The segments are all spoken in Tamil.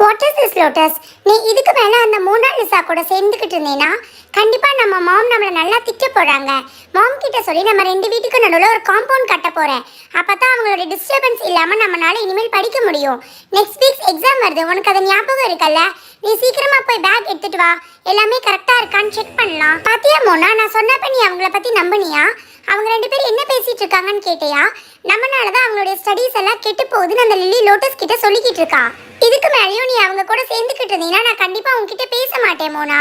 வாட் இஸ் திஸ் லோட்டஸ் நீ இதுக்கு மேலே அந்த மூணாம் லிசா கூட சேர்ந்துக்கிட்டு இருந்தேன்னா கண்டிப்பாக நம்ம மாம் நம்மளை நல்லா திட்ட போகிறாங்க மாம் கிட்ட சொல்லி நம்ம ரெண்டு வீட்டுக்கு நடுவில் ஒரு காம்பவுண்ட் கட்ட போகிறேன் அப்போ தான் அவங்களோட டிஸ்டர்பன்ஸ் இல்லாமல் நம்மளால இனிமேல் படிக்க முடியும். நெக்ஸ்ட் வீக்ஸ் எக்ஸாம் வருது. உனக்கு அது ஞாபகம் இருக்குல்ல? நீ சீக்கிரமா போய் பேக் எடுத்துட்டு வா. எல்லாமே கரெக்டா இருக்கான்னு செக் பண்ணலாம். பாத்தியா மோனா? நான் சொன்னப்ப நீ அவங்கள பத்தி நம்பினியா? அவங்க ரெண்டு பேரும் என்ன பேசிட்டு இருக்காங்கன்னு கேட்டியா? நம்மனால தான் அவங்களுடைய ஸ்டடீஸ் எல்லாம் கெட்டு போகுதுன்னு அந்த லில்லி லோட்டஸ் கிட்ட சொல்லிக்கிட்டு இருக்கா. இதுக்கு மேலேயும் நீ அவங்க கூட சேர்ந்துக்கிட்டு இருந்தீங்கன்னா நான் கண்டிப்பா உங்ககிட்ட பேச மாட்டேன் Mona.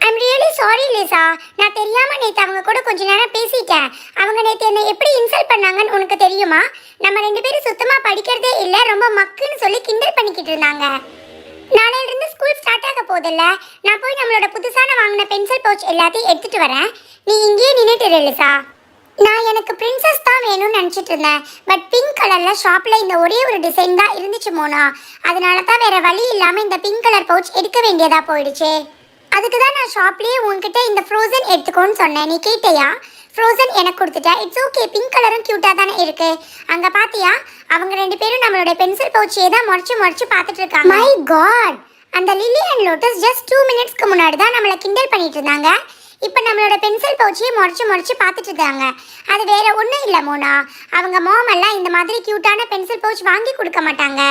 I'm really sorry Lisa. நான் தெரியாம நேத்து அவங்க கூட கொஞ்ச நேரம் பேசிட்டேன். அவங்க நேத்து என்னை எப்படி இன்சல்ட் பண்ணாங்கன்னு உனக்கு தெரியுமா? நம்ம ரெண்டு பேரும் சுத்தமா படிக்கிறதே இல்ல ரொம்ப மக்குன்னு சொல்லி கிண்டல் பண்ணிக்கிட்டு இருந்தாங்க. நாளையிலிருந்து ஸ்கூல் ஸ்டார்ட் ஆக போதில்ல நான் போய் நம்மளோட புதுசான வாங்கின பென்சில் பவுச் எல்லாத்தையும் எடுத்துட்டு வரேன். நீ இங்கேயே நின்றுட்டு இரு, லிசா நான் எனக்கு பிரின்சஸ் தான் வேணும்னு நினச்சிட்டு இருந்தேன். பட் பிங்க் கலரில் ஷாப்பில் இந்த ஒரே ஒரு டிசைன் தான் இருந்துச்சு மோனா. அதனால தான் வேறு வழி இல்லாமல் இந்த பிங்க் கலர் பவுச் எடுக்க வேண்டியதாக போயிடுச்சு. அதுக்கு தான் நான் ஷாப்லேயே உன்கிட்ட இந்த ஃப்ரோசன் எடுத்துக்கோன்னு சொன்னேன். நீ கேட்டையா? ஃப்ரோசன் எனக்கு கொடுத்துட்டா. இட்ஸ் ஓகே பிங்க் கலரும் க்யூட்டாக தானே இருக்கு. அங்கே பாத்தியா? அவங்க ரெண்டு பேரும் நம்மளோட பென்சில் பவுச்சியே தான் முறைச்சு முறைச்சு பார்த்துட்டு இருக்காங்க. மை காட் அந்த Lily and lotus just two மினிட்ஸ்க்கு முன்னாடி தான் நம்மளை கிண்டல் பண்ணிட்டு இருந்தாங்க. இப்போ நம்மளோட பென்சில் பவுச்சியை முறைச்சு முறைச்சு பார்த்துட்டு இருக்காங்க. அது வேற ஒன்றும் இல்லை மோனா. அவங்க மாம் எல்லாம் இந்த மாதிரி க்யூட்டான பென்சில் பவுச் வாங்கி கொடுக்க மாட்டாங்க.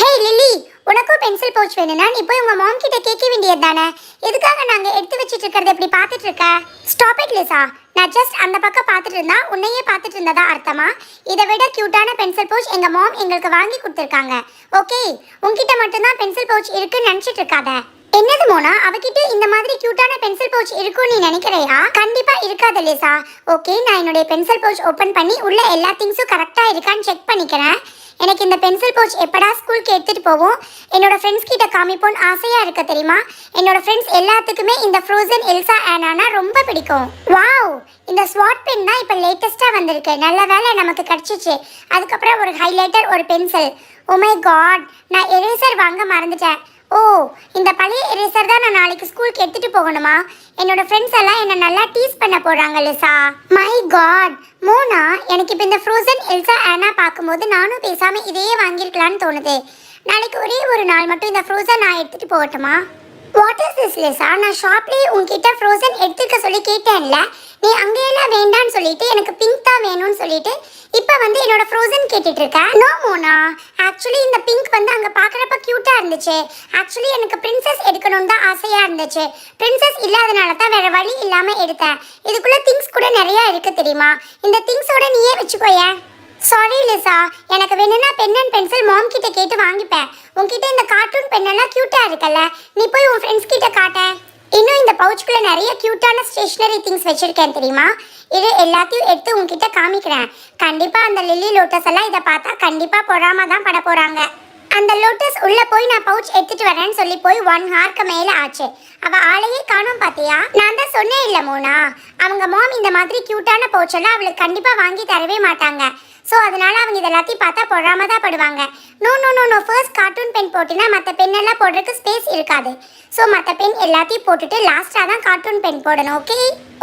ஹே லில்லி உனக்கும் பென்சில் பவுச் வேணும்னா நீ போய் உங்க மாம் கிட்ட கேட்க வேண்டியது தானே? எதுக்காக நாங்க எடுத்து வச்சிட்டு இருக்கிறத இப்படி பார்த்துட்டு இருக்க? ஸ்டாப் இட் லிசா நான் ஜஸ்ட் அந்த பக்கம் பார்த்துட்டு இருந்தா உன்னையே பார்த்துட்டு இருந்ததா அர்த்தமா? இதை விட கியூட்டான பென்சில் பவுச் எங்க மாம் எங்களுக்கு வாங்கி கொடுத்துருக்காங்க. ஓகே உன்கிட்ட மட்டும்தான் பென்சில் பவுச் இருக்குன்னு நினைச்சிட்டு இருக்காத. என்னது மோனா? அவகிட்ட இந்த மாதிரி கியூட்டான பென்சில் பவுச் இருக்கும்னு நீ நினைக்கிறையா? கண்டிப்பா இருக்காது லேசா. ஓகே நான் என்னுடைய பென்சில் பவுச் ஓபன் பண்ணி உள்ள எல்லா திங்ஸும் கரெக்டா இருக்கான்னு செக் பண்ணிக்கிறேன். எனக்கு இந்த பென்சில் பவுச் எப்படா ஸ்கூலுக்கு எடுத்துட்டு போவோம் என்னோட ஃப்ரெண்ட்ஸ் கிட்ட காமிப்போன்னு ஆசையா இருக்க தெரியுமா? என்னோட ஃப்ரெண்ட்ஸ் எல்லாத்துக்குமே இந்த ஃப்ரோசன் எல்சா ஆனானா ரொம்ப பிடிக்கும். வாவ் இந்த ஸ்வாட் பென் தான் இப்போ லேட்டஸ்ட்டாக வந்திருக்கு. நல்ல வேலை நமக்கு கிடச்சிச்சு. அதுக்கப்புறம் ஒரு ஹைலைட்டர் ஒரு பென்சில் ஓ காட் நான் எரேசர் வாங்க மறந்துட்டேன். ஓ இந்த பழைய எரேசர் தான் நான் நாளைக்கு ஸ்கூலுக்கு எடுத்துட்டு போகணுமா? என்னோட ஃப்ரெண்ட்ஸ் எல்லாம் என்ன நல்லா டீஸ் பண்ண போறாங்க லிசா. மை காட் மோனா எனக்கு இப்போ இந்த ஃப்ரோசன் எல்சா ஆனா பார்க்கும்போது நானும் பேசாம இதையே வாங்கியிருக்கலாம்னு தோணுது. நாளைக்கு ஒரே ஒரு நாள் மட்டும் இந்த ஃப்ரோசன் நான் எடுத்துட்டு போகட்டுமா? வாட் இஸ் திஸ் லிசா நான் ஷாப்லேயே உங்ககிட்ட ஃப்ரோசன் எடுத்துக்க சொல்லி கேட்டேன்ல நீ அங்கேயெல்லாம் வேண்டான்னு சொல்லிட்டு எனக்கு பிங்க் தான் வேணும்னு சொல்லிட்டு இப்போ வந்து என்னோட ஃப்ரோசன் கேட்டுட்டு இருக்கேன் நோ மோனா ஆக்சுவலி இந்த பிங்க் வந்து அங்கே பார்க்குறப்ப க்யூட்டாக இருந்துச்சு. ஆக்சுவலி எனக்கு பிரின்சஸ் எடுக்கணும்னு தான் ஆசையாக இருந்துச்சு. பிரின்சஸ் இல்லாதனால தான் வேறு வழி இல்லாமல் எடுத்தேன். இதுக்குள்ளே திங்ஸ் கூட நிறையா இருக்குது தெரியுமா? இந்த திங்ஸோட நீயே வச்சுக்கோயேன் சாரி லிசா எனக்கு வேணும்னா பென் அண்ட் பென்சில் மாம் கிட்ட கேட்டு வாங்கிப்பேன். உன்கிட்ட இந்த கார்ட்டூன் பெண்ணெல்லாம் க்யூட்டாக இருக்குல்ல? நீ போய் உன் ஃப்ரெண்ட்ஸ் கிட்ட காட்ட. இன்னும் இந்த பவுச்சுக்குள்ள நிறைய க்யூட்டான ஸ்டேஷனரி திங்ஸ் வச்சிருக்கேன் தெரியுமா? இது எல்லாத்தையும் எடுத்து உன்கிட்ட காமிக்கிறேன். கண்டிப்பா அந்த லில்லி லோட்டஸ் எல்லாம் இதை பார்த்தா கண்டிப்பா பொறாம தான் பட போறாங்க. அந்த லோட்டஸ் உள்ள போய் நான் பவுச் எடுத்துட்டு வரேன்னு சொல்லி போய் ஒன் ஹார்க்கு மேல ஆச்சு. அவ ஆளையே காணும் பாத்தியா? நான் தான் சொன்னேன் இல்ல மோனா. அவங்க மாம் இந்த மாதிரி கியூட்டான பவுச்செல்லாம் அவளுக்கு கண்டிப்பா வாங்கி தரவே மாட்டாங்க. ஸோ அதனால அவங்க இது எல்லாத்தையும் பார்த்தா பொறாம தான் படுவாங்க. No no no no first cartoon pen போட்டினா மற்ற பென் எல்லாம் போடுறதுக்கு ஸ்பேஸ் இருக்காது. ஸோ மற்ற பென் எல்லாத்தையும் போட்டுட்டு லாஸ்ட்டாக தான் கார்ட்டூன் பென் போடணும் ஓகே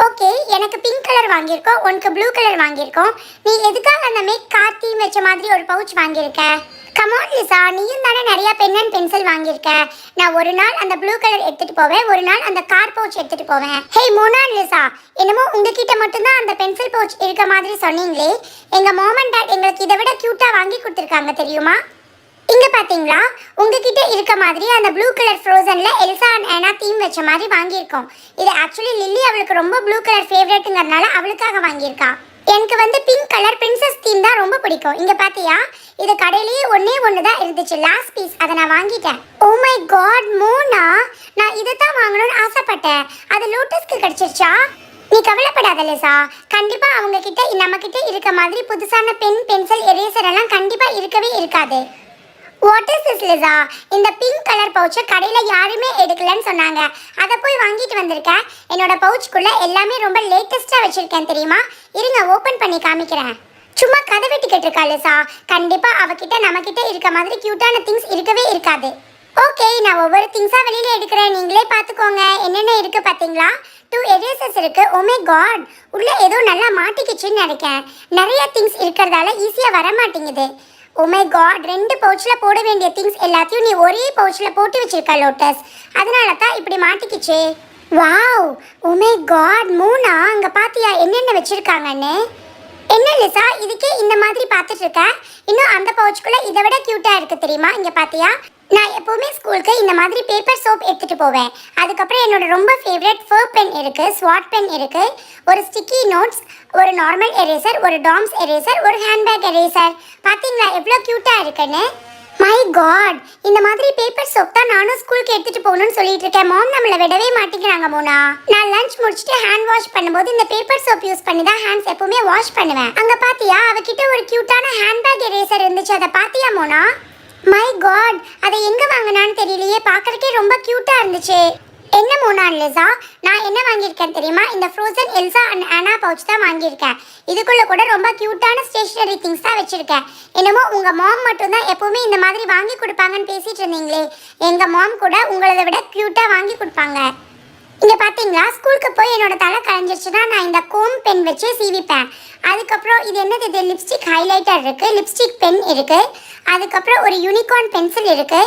ஓகே எனக்கு பிங்க் கலர் வாங்கியிருக்கோம் உனக்கு ப்ளூ கலர் வாங்கியிருக்கோம். நீ எதுக்காக அந்த மேக் கார் தீம் வச்ச மாதிரி ஒரு பவுச் வாங்கியிருக்க? கமோன் லிசா நீயும் தானே நிறைய பென் அண்ட் பென்சில் வாங்கியிருக்க. நான் ஒரு நாள் அந்த ப்ளூ கலர் எடுத்துட்டு போவேன் ஒரு நாள் அந்த கார் பவுச் எடுத்துட்டு போவேன். ஹே மோனா லிசா என்னமோ உங்ககிட்ட மட்டும்தான் அந்த பென்சில் பவுச் இருக்க மாதிரி சொன்னீங்களே. எங்க மாம் அண்ட் டாட் எங்களுக்கு இதை விட கியூட்டா வாங்கி கொடுத்துருக்காங்க தெரியுமா? இங்க பாத்தீங்களா? உங்ககிட்ட இருக்க மாதிரி அந்த ப்ளூ கலர் ஃப்ரோசன்ல எல்சா அண்ட் ஆனா தீம் வச்ச மாதிரி வாங்கியிருக்கோம். இது ஆக்சுவலி லில்லி அவளுக்கு ரொம்ப ப்ளூ கலர் ஃபேவரட்டுங்கிறதுனால அவளுக்காக வாங்கியிருக்கா. எனக்கு வந்து பிங்க் கலர் பிரின்சஸ் தீம் தான் ரொம்ப பிடிக்கும். இங்க பாத்தியா? இது கடையிலேயே ஒன்னே ஒன்று தான் இருந்துச்சு. லாஸ்ட் பீஸ் அதை நான் வாங்கிட்டேன். ஓ மை காட் மோனா நான் இதை தான் வாங்கணும்னு ஆசைப்பட்டேன். அது லோட்டஸ்க்கு கிடைச்சிருச்சா? நீ கவலைப்படாத லேசா. கண்டிப்பா அவங்க கிட்ட நம்ம கிட்ட இருக்க மாதிரி புதுசான பென் பென்சில் எரேசர் எல்லாம் கண்டிப்பா இருக்கவே இருக்காது. வாட் இஸ் திஸ் லிசா இந்த பிங்க் கலர் பவுச்சை கடையில் யாருமே எடுக்கலன்னு சொன்னாங்க. அதை போய் வாங்கிட்டு வந்திருக்கேன். என்னோட பவுச்சுக்குள்ளே எல்லாமே ரொம்ப லேட்டஸ்ட்டாக வச்சுருக்கேன் தெரியுமா? இருங்க ஓப்பன் பண்ணி காமிக்கிறேன். சும்மா கதை வெட்டிக்கிட்டு இருக்கா லிசா கண்டிப்பாக அவகிட்ட நம்ம இருக்க மாதிரி க்யூட்டான திங்ஸ் இருக்கவே இருக்காது. ஓகே நான் ஒவ்வொரு திங்ஸாக வெளியில் எடுக்கிறேன். நீங்களே பார்த்துக்கோங்க. என்னென்ன இருக்குது பார்த்தீங்களா? டூ எரேசஸ் இருக்கு. Oh ஓமே காட் உள்ள ஏதோ நல்லா மாட்டிக்கிச்சுன்னு நினைக்கிறேன். நிறைய திங்ஸ் இருக்கிறதால ஈஸியாக வர மாட்டேங்குது Oh உமை காட் ரெண்டு பவுச்சில் போட வேண்டிய திங்ஸ் எல்லாத்தையும் நீ ஒரே பவுச்சில் போட்டு வச்சிருக்க லோட்டஸ் அதனால தான் இப்படி மாட்டிக்கிச்சே. வாவ் உமே காட் மூணா? அங்கே பார்த்தியா என்னென்ன வச்சுருக்காங்கன்னு? என்ன லிசா இதுக்கே இந்த மாதிரி பார்த்துட்டு இருக்க? இன்னும் அந்த பவுச்சுக்குள்ளே இதை விட க்யூட்டாக இருக்குது தெரியுமா? இங்கே பார்த்தியா நான் எப்போவுமே ஸ்கூலுக்கு இந்த மாதிரி பேப்பர் சோப் எடுத்துகிட்டு போவேன். அதுக்கப்புறம் என்னோட ரொம்ப ஃபேவரட் ஃபர் பென் இருக்குது ஸ்வாட் பென் இருக்குது ஒரு ஸ்டிக்கி நோட்ஸ் ஒரு நார்மல் எரேசர் ஒரு டாம்ஸ் எரேசர் ஒரு ஹேண்ட்பேக் எரேசர் பார்த்தீங்களா எவ்வளோ க்யூட்டாக இருக்குன்னு? மை காட் இந்த மாதிரி பேப்பர் சோப் தான் நானும் ஸ்கூலுக்கு எடுத்துகிட்டு போகணும்னு சொல்லிட்டு இருக்கேன். மாம் நம்மளை விடவே மாட்டேங்கிறாங்க மோனா. நான் லஞ்ச் முடிச்சுட்டு ஹேண்ட் வாஷ் பண்ணும்போது இந்த பேப்பர் சோப் யூஸ் பண்ணி தான் ஹேண்ட்ஸ் எப்பவுமே வாஷ் பண்ணுவேன். அங்கே பார்த்தியா அவகிட்ட ஒரு க்யூட்டான ஹேண்ட்பேக் எரேசர் இருந்துச்சு. அதை பார்த்தியா மோனா? மை காட் அதை எங்க வாங்கினான்னு தெரியலையே. பார்க்கறக்கே ரொம்ப கியூட்டா இருந்துச்சு. என்ன மோனான் லிசா? நான் என்ன வாங்கியிருக்கேன் தெரியுமா? இந்த Frozen Elsa and Anna pouch தான் வாங்கியிருக்கேன். இதுக்குள்ளே கூட ரொம்ப க்யூட்டான ஸ்டேஷ்னரி திங்ஸ் தான் வச்சுருக்கேன். என்னமோ உங்கள் மாம் மட்டும்தான் எப்போவுமே இந்த மாதிரி வாங்கி கொடுப்பாங்கன்னு பேசிகிட்டு இருந்தீங்களே. எங்கள் மாம் கூட உங்களதை விட க்யூட்டாக வாங்கி கொடுப்பாங்க. இங்க பாத்தீங்களா? ஸ்கூலுக்கு போய் என்னோட தலை கலைஞ்சிருச்சுன்னா நான் இந்த கோம் பென் வச்சு சீவிப்பேன். அதுக்கப்புறம் இது என்னது? இது லிப்ஸ்டிக் ஹைலைட்டர் இருக்கு லிப்ஸ்டிக் பென் இருக்கு. அதுக்கப்புறம் ஒரு யூனிகார்ன் பென்சில் இருக்கு.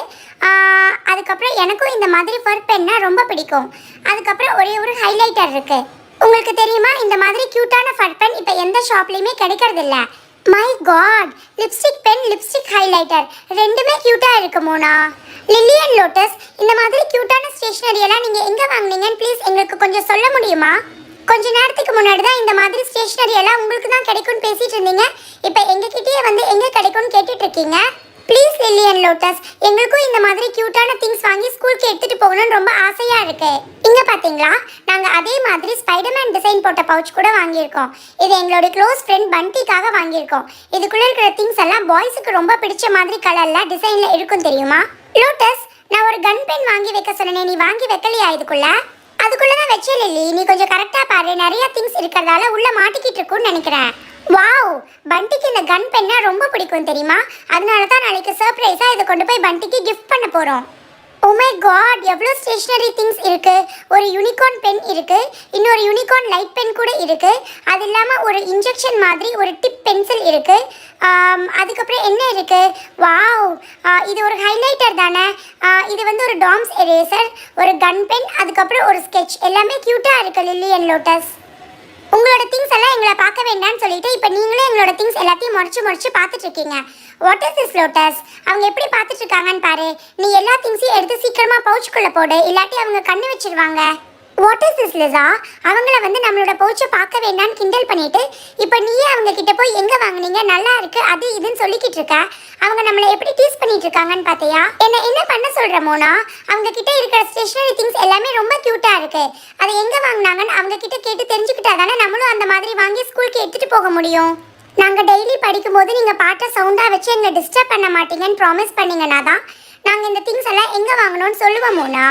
அதுக்கப்புறம் எனக்கும் இந்த மாதிரி ஃபர் பென்னா ரொம்ப பிடிக்கும். அதுக்கப்புறம் ஒரே ஒரு ஹைலைட்டர் இருக்கு. உங்களுக்கு தெரியுமா? இந்த மாதிரி கியூட்டான ஃபர் பென் இப்போ எந்த ஷாப்லேயுமே கிடைக்கிறதில்ல. My god lipstick pen lipstick highlighter ரெண்டுமே க்யூட்டாக இருக்கு மோனா. லில்லியன் லோட்டஸ் இந்த மாதிரி க்யூட்டான ஸ்டேஷ்னரி எல்லாம் நீங்கள் எங்கே வாங்கினீங்கன்னு ப்ளீஸ் எங்களுக்கு கொஞ்சம் சொல்ல முடியுமா? கொஞ்ச நேரத்துக்கு முன்னாடி தான் இந்த மாதிரி ஸ்டேஷ்னரி எல்லாம் உங்களுக்கு தான் கிடைக்கும்னு பேசிகிட்டு இருந்தீங்க. இப்போ எங்ககிட்டயே வந்து எங்கே கிடைக்கும்னு கேட்டுட்டு இருக்கீங்க? ப்ளீஸ் லில்லியன் லோட்டஸ் எங்களுக்கும் இந்த மாதிரி க்யூட்டான திங்ஸ் வாங்கி ஸ்கூலுக்கு எடுத்துகிட்டு போகணும்னு ரொம்ப ஆசையாக இருக்குது இங்கே பார்த்தீங்களா நாங்கள் அதே மாதிரி ஸ்பைடர்மேன் டிசைன் போட்ட பவுச் கூட வாங்கியிருக்கோம். இது எங்களோட க்ளோஸ் ஃப்ரெண்ட் பண்டிக்காக வாங்கியிருக்கோம். இதுக்குள்ளே இருக்கிற திங்ஸ் எல்லாம் பாய்ஸுக்கு ரொம்ப பிடிச்ச மாதிரி கலரில் டிசைனில் இருக்கும் தெரியுமா? லோட்டஸ் நான் ஒரு கன் பென் வாங்கி வைக்க சொன்னேன் நீ வாங்கி வைக்கலையா இதுக்குள்ள? அதுக்குள்ள தான் வச்சே லில்லி நீ கொஞ்சம் கரெக்டாக பாரு நிறைய திங்ஸ் இருக்கிறதால உள்ள மாட்டிக்கிட்டு இருக்கும்னு நினைக்கிறேன். வாவ் பண்டிக்கு இந்த கன் பென்னா ரொம்ப பிடிக்கும் தெரியுமா? அதனால தான் நாளைக்கு சர்ப்ரைஸாக இதை கொண்டு போய் பண்டிக்கு கிஃப்ட் பண்ண போகிறோம் Oh my காட் எவ்வளோ ஸ்டேஷ்னரி திங்ஸ் இருக்குது ஒரு யூனிகார்ன் பென் இருக்குது இன்னொரு யூனிகார்ன் லைட் பென் கூட இருக்குது அது இல்லாமல் ஒரு இன்ஜெக்ஷன் மாதிரி ஒரு டிப் பென்சில் இருக்குது அதுக்கப்புறம் என்ன இருக்குது வாவ் இது ஒரு ஹைலைட்டர் தானே? இது வந்து ஒரு டாம்ஸ் எரேசர் ஒரு கன் பென் அதுக்கப்புறம் ஒரு ஸ்கெட்ச் எல்லாமே க்யூட்டாக இருக்குது லில்லி அண்ட் லோட்டஸ் உங்களோட திங்ஸ் எல்லாம் எங்களை பார்க்க வேண்டாம்னு சொல்லிட்டு இப்போ நீங்களே எங்களோட திங்ஸ் எல்லாத்தையும் முறைச்சு முறைச்சு பார்த்துட்ருக்கீங்க வாட் இஸ் திஸ் லோட்டஸ் அவங்க எப்படி பார்த்துட்டு இருக்காங்கன்னு பாரு. நீ எல்லா திங்ஸையும் எடுத்து சீக்கிரமா பவுச்சுக்குள்ள போடு. இல்லாட்டி அவங்க கண்ணு வச்சிருவாங்க. வாட் இஸ் திஸ் லிசா அவங்கள வந்து நம்மளோட பவுச்சை பார்க்க வேண்டாம்னு கிண்டல் பண்ணிட்டு இப்போ நீயே அவங்க கிட்ட போய் எங்க வாங்குனீங்க? நல்லா இருக்கு அது இதுன்னு சொல்லிக்கிட்டு இருக்க. அவங்க நம்மளை எப்படி டீஸ் பண்ணிட்டு இருக்காங்கன்னு பார்த்தியா? என்ன என்ன பண்ண சொல்ற மோனா? அவங்க கிட்ட இருக்கிற ஸ்டேஷனரி திங்ஸ் எல்லாமே ரொம்ப கியூட்டா இருக்கு. அதை எங்க வாங்கினாங்கன்னு அவங்க கிட்ட கேட்டு தெரிஞ்சுக்கிட்டா தானே நம்மளும் அந்த மாதிரி வாங்கி ஸ்கூலுக்கு எடுத்துட்டு போக முடியும். நாங்கள் டெய்லி படிக்கும்போது நீங்கள் பாட்டை சவுண்டாக வச்சு எங்களை டிஸ்டர்ப் பண்ண மாட்டீங்கன்னு ப்ராமிஸ் பண்ணீங்கன்னா தான் நாங்கள் இந்த திங்ஸ் எல்லாம் எங்கே வாங்கணும்னு சொல்லுவோம் மோனா.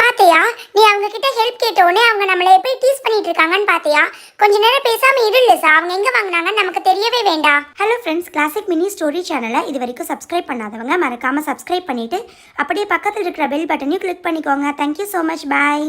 பாத்தியா? நீ அவங்க கிட்ட ஹெல்ப் கேட்ட உடனே அவங்க நம்மளை எப்படி டீஸ் பண்ணிட்டு இருக்காங்கன்னு பாத்தியா? கொஞ்ச நேரம் பேசாம இருல சார் அவங்க எங்க வாங்கினாங்கன்னு நமக்கு தெரியவே வேண்டாம். Hello friends classic mini story சேனலை இது வரைக்கும் சப்ஸ்கிரைப் பண்ணாதவங்க மறக்காமல் சப்ஸ்கிரைப் பண்ணிவிட்டு அப்படியே பக்கத்தில் இருக்கிற பெல் பட்டனையும் கிளிக் பண்ணிக்கோங்க. Thank you so much bye